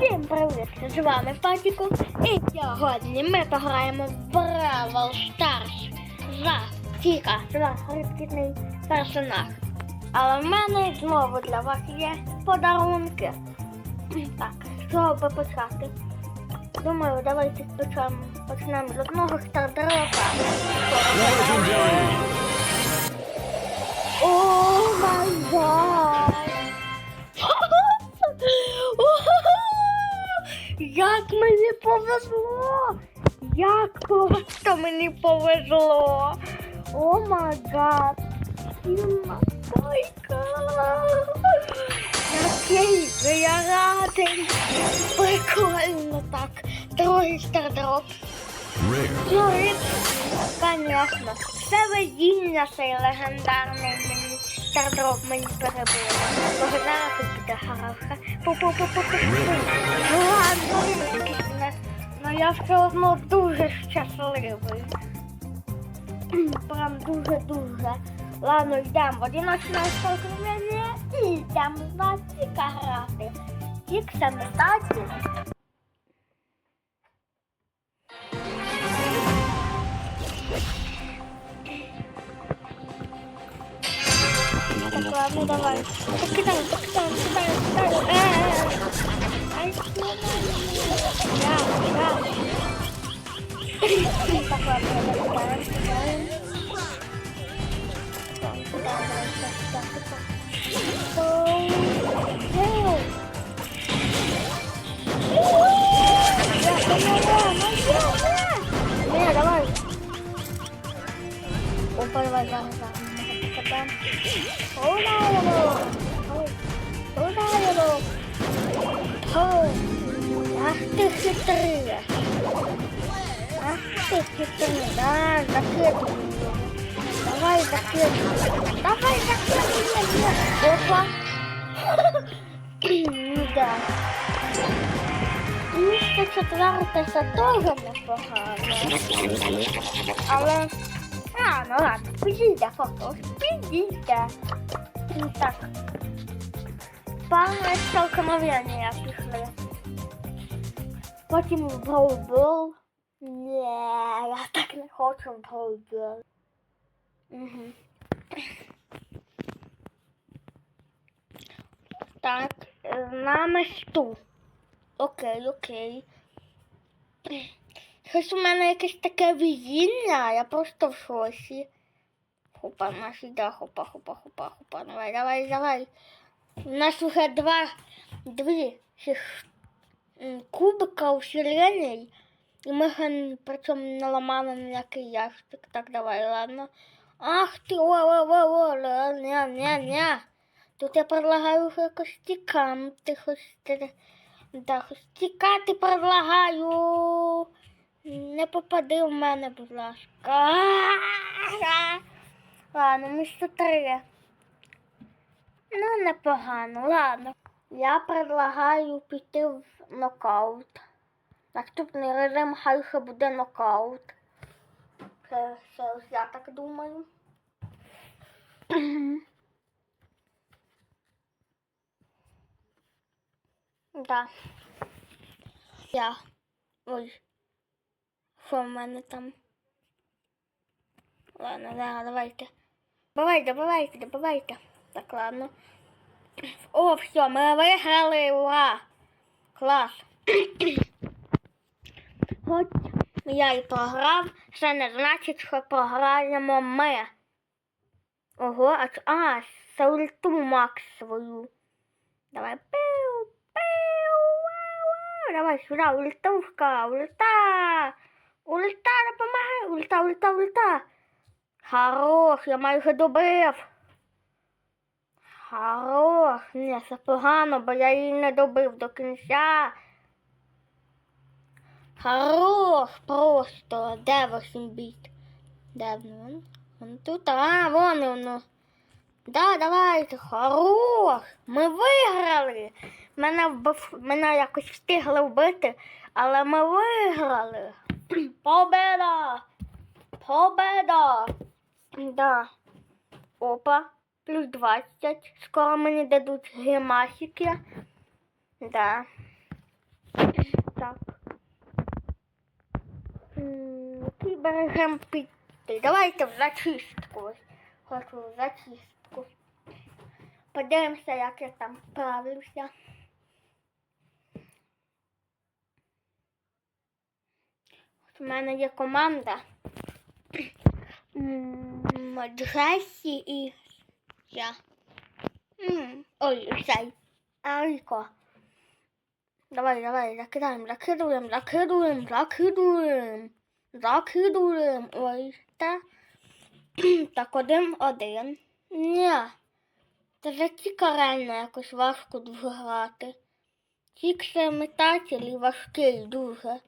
Всім привіт! З вами Патіко. І сьогодні ми пограємо в Бравл Старс за Тіка. Наш рідкісний персонаж. Але в мене знову для вас є подарунки. Так, чого би почати? Думаю, давайте почнемо, почнемо з одного стартера. О май повезло! Як просто мені повезло! О май гад! Який же я радий! Прикольно так! Другий стардроп. І, Конечно, все везіння цей легендарний мені стардроп мені перебило. Бо зараз буде хороша. Пу-пу-пу-пу-пу. Ладно, я все одно дуже щасливий. Прям дуже-дуже. Ладно, йдемо в одиночне столкновення і йдемо на Тіка грати. Тік саме такі. Так, ладно, давай. Так, кидай, так, кидай, ऊपर वाला होगा खत्म हो रहा है लोग हो रहा है लोग Ах ты хитрый! Ах ты хитрый! Да, закидывай его! Давай закидывай! Давай закидывай! Опа! Ну да. Місто четверте це теж непогано. Але а, ну ладно, підійде фото. Підійде. Ну, Так. Пане столкновення пішли. Потім в голбол. Ні, я так не хочу в голбол. Угу. Так, з нами. Окей, окей. Щось у мене якесь таке везіння, я просто в шоці. Хопа, в нас іде, хопа, хопа, хопа, хопа. Давай, давай, давай. У нас вже два, дві кубика у сирений. І ми ген- причому не ламали ніякий ящик. Так, давай, ладно. Ах ти, о, о, о, о, ня, ня, ня. Тут я предлагаю якось тікати, хоч Да, хоч тікати предлагаю. Не попади в мене, будь ласка. Ладно, місто три. Ну, непогано, ладно. Я предлагаю піти в нокаут. Наступний режим хай ще буде нокаут. Це, це я так думаю. Да. Я. Ой. Що в мене там? Ладно, да, давайте. Давайте, давайте, давайте. Так, ладно. О, все, ми виграли, ура! Клас. Хоч я і програв, це не значить, що програємо ми. Ого, а, а це ульту Макс свою. Давай. Пиу, пиу. Давай сюда, ультушка, ульта. Ульта, допомагай. Ульта, ульта, ульта. Хорош, я майже добив. Хорош. Ні, це погано, бо я її не добив до кінця. Хорош просто. Де восім біт? Де він? Він тут, а, вон воно. Да, давайте, хорош. Ми виграли. Мене вбив, мене якось встигли вбити, але ми виграли. Победа! Победа! Да. Опа, плюс 20. Скоро мені дадуть гримасики. Да. Так. Який піти? Давайте в зачистку. Хочу в зачистку. Подивимося, як я там справлюся. От У мене є команда. Джесі і я. М, Ой, цей. Аріко. Давай, давай, закидаємо, закидуємо, закидуємо, закидуємо. Закидуємо. Ой, та. Так, один, один. Ні. Це за якось важко дуже грати. Тільки метатель важкий дуже.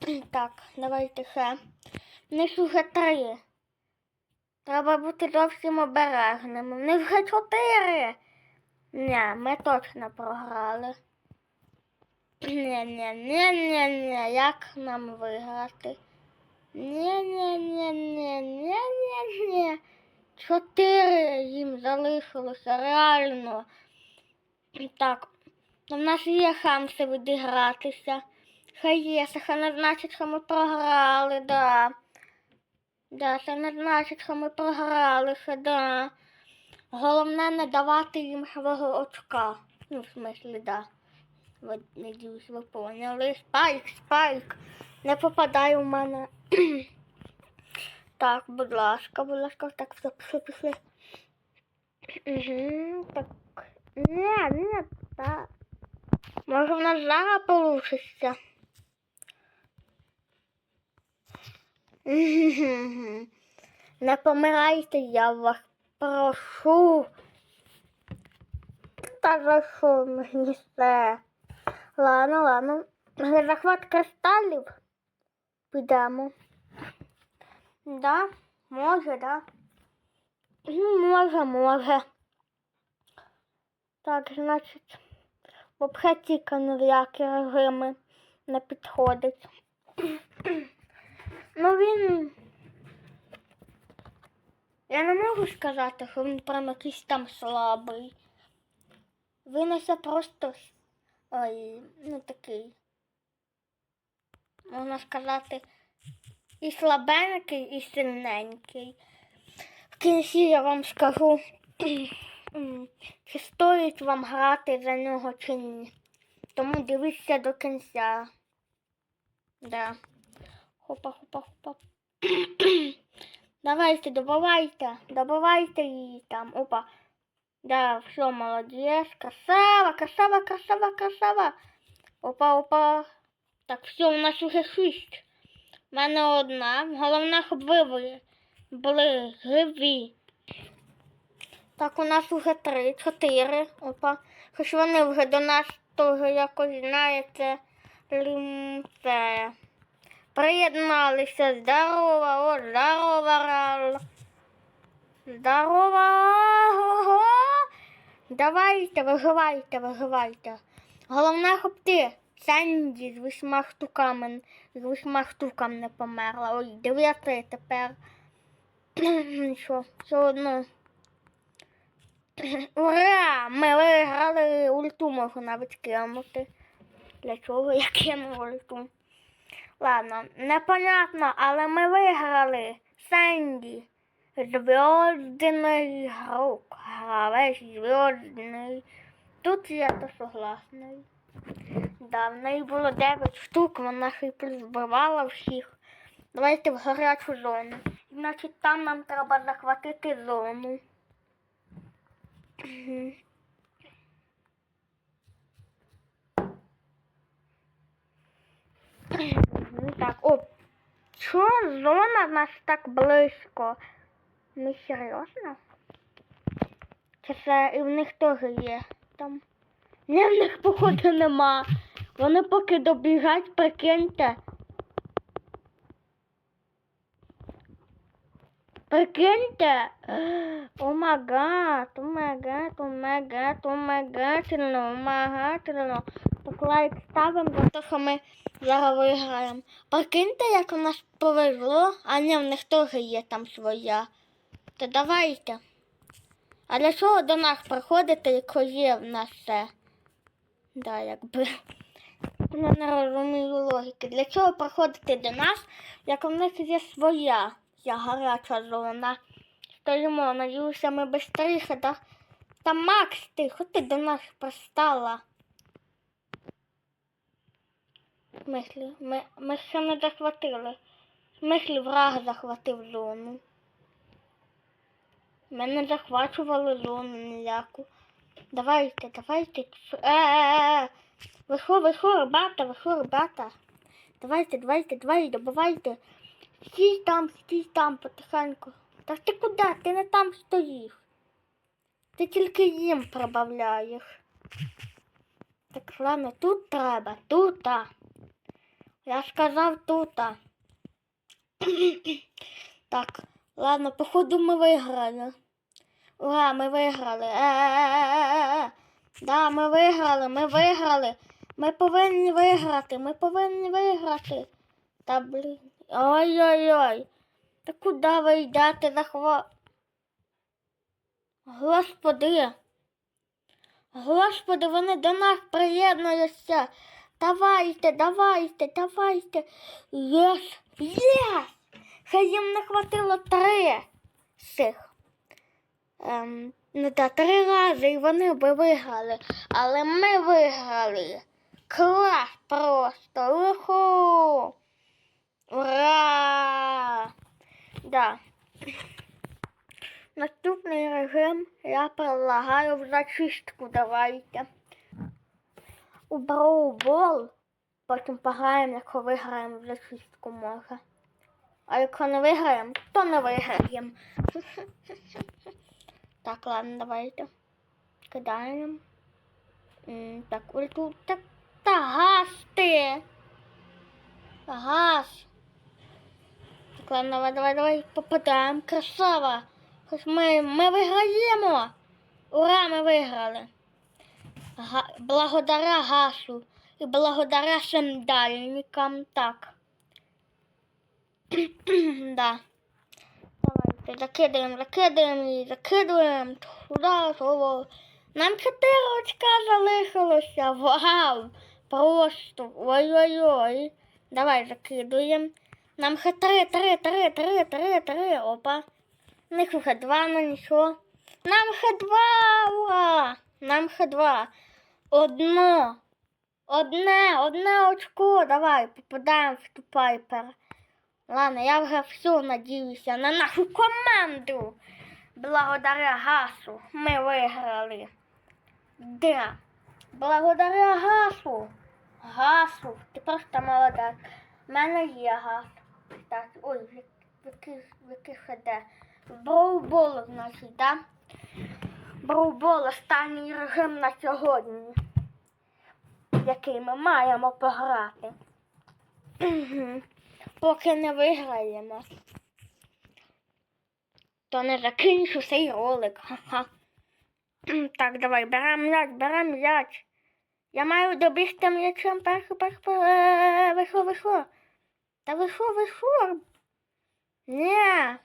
Так, давайте ще. Них вже три. Треба бути зовсім обережними. Них вже чотири. Ні, ми точно програли. Ні, ні, ні, ні, ні, як нам виграти? Ні, ні, ні, ні, ні, ні, ні. Чотири їм залишилося, реально. Так, в нас є шанси відігратися. Хай є, це не значить, що ми програли, да. Да, це не значить, що ми програли, ще да. Головне не давати їм свого очка. Ну, в смислі, да. Ви, надіюсь, ви поняли. Спайк, спайк. Не попадай у мене. так, будь ласка, будь ласка, так, все, пішли, пішли. Угу, так. Не, не, так. Може в нас зараз получиться. Не помирайте, я вас прошу. Та що мені це? Ладно, ладно. За захват кристалів підемо. Да, може, да. Ну, Може, може. Так, значить, взагалі тільки ніякі режими не підходить. Ну він. Я не можу сказати, що він прям якийсь там слабий. Він ось просто ой, ну такий. Можна сказати, і слабенький, і сильненький. В кінці я вам скажу, чи стоїть вам грати за нього чи ні. Тому дивіться до кінця. Да. Хопа, хопа, хопа. Давайте, добивайте, добивайте її там. Опа. Да, все, молодець. Красава, красава, красава, красава. Опа, опа. Так, все, у нас уже шість. У мене одна. Головне, щоб ви були живі. Так, у нас уже три, чотири. Опа. Хоч вони вже до нас теж якось, знаєте, лім- це, приєдналися. Здорово, о, здорово, Рал. Здорово. Ого. Давайте, виживайте, виживайте. Головне, щоб ти, Сенді, з вісьма штуками, з вісьма штуками не померла. Ой, дев'яти тепер. Що, все одно. Ура! Ми виграли ульту, можу навіть кинути. Для чого я кину ульту? Ладно, непонятно, але ми виграли. Сенді. Звездный игрок. Гравець звездний. Тут я то согласний. Да, в неї було 9 штук, вона ще плюс всіх. Давайте в гарячу зону. Значить, там нам треба захватити зону. Мгм. Що зона в нас так близько? Ми серйозно? Чи це і в них теж є там? Ні, в них походу нема. Вони поки добігають, прикиньте. Прикиньте. О магад, о магад, о Так лайк ставимо за те, що ми зараз виграємо. Прикиньте, як у нас повезло, а ні, в них теж є там своя. Та давайте. А для чого до нас приходити, якщо є в нас все? Да, якби. Я не розумію логіки. Для чого приходити до нас, як у них є своя ця гаряча зона? Стоїмо, надіюся, ми швидше, да? Та Макс, ти, хоч ти до нас пристала. В смислі, ми, ми ще не захватили. В смислі, враг захватив зону. Ми не захвачували зону ніяку. Давайте, давайте. Е-е-е. Ви що, ребята, ви ребята? Давайте, давайте, давайте, добивайте. Стій там, стій там, потихеньку. Та ти куди? Ти не там стоїш. Ти тільки їм прибавляєш. Так, ладно, тут треба, тут. Я сказав тут. так, ладно, походу ми виграли. Ура, ми виграли. Е-е-е-е-е. Да, ми виграли, ми виграли. Ми повинні виграти, ми повинні виграти. Та блін. Ой-ой-ой. Та куди ви йдете захва? Господи. Господи, вони до нас приєднуються. Давайте, давайте, давайте. Єс, єс! Хай їм не хватило три цих. Ем, ну та три рази і вони би виграли. Але ми виграли. Клас просто. Уху! Ура! Да. Наступний режим я предлагаю в зачистку. Давайте. У броубол. Потім пограємо, якщо виграємо в зачистку може. А якщо не виграємо, то не виграємо. Так, ладно, давайте. Кидаємо. Так, ульту. Так, та газ ти. Газ. Так, ладно, давай, давай, давай, попадаємо. Красава. Ми, ми виграємо. Ура, ми виграли. Благодаря гасу і благодаря сандальникам. Так. да. Давайте закидаємо, закидаємо і закидаємо туди, туди. Нам чотири очка залишилося. Вау! Просто ой-ой-ой. Давай закидуємо. Нам ще три, три, три, три, три, три. Опа. У них ну нічого. Нам ще два! Ура! Нам ще два. Одно. Одне, одне очко. Давай, попадаємо в ту пайпер. Ладно, я вже все надіюся на нашу команду. Благодаря гасу ми виграли. Да. Благодаря гасу. Гасу. Ти просто молодець. У мене є газ. Так, ой, який, ходе. Броубол, значить, да? Броубол останній режим на сьогодні. Який ми маємо пограти. Поки не виграємо. То не закінчу цей ролик. Ха-ха. Так, давай, беремо м'яч, беремо м'яч. Я маю добігти м'ячем першу першу. Е, Ви що. Та ви що, ви? Ні.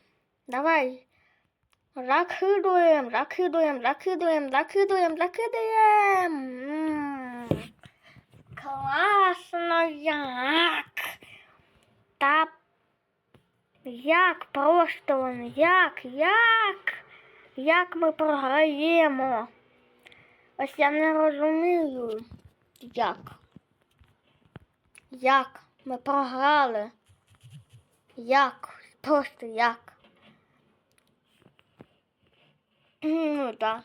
Давай. Закидуємо, закидуємо, закидуємо, закидуємо, закидуємо. Класно як. Та як просто воно, як, як, як ми програємо? Ось я не розумію, як. Як ми програли? Як? Просто як? Ну так.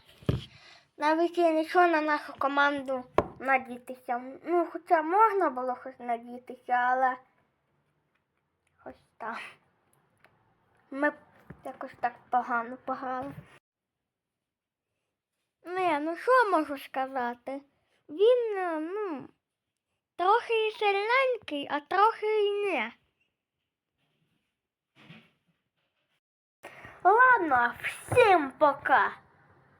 Навіть я нічого на нашу команду надітися. Ну, хоча можна було хоч надітися, але ось так. Ми якось так погано пограли. Не, ну що можу сказати? Він, е, ну, трохи і сильненький, а трохи і не. Ладно, всім пока.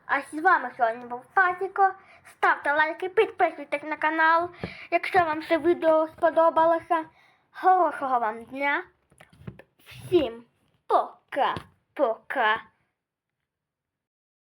А з вами сьогодні був Патіко. Ставте лайки, підписуйтесь на канал, якщо вам це відео сподобалося. Хорошого вам дня. Всім пока-пока.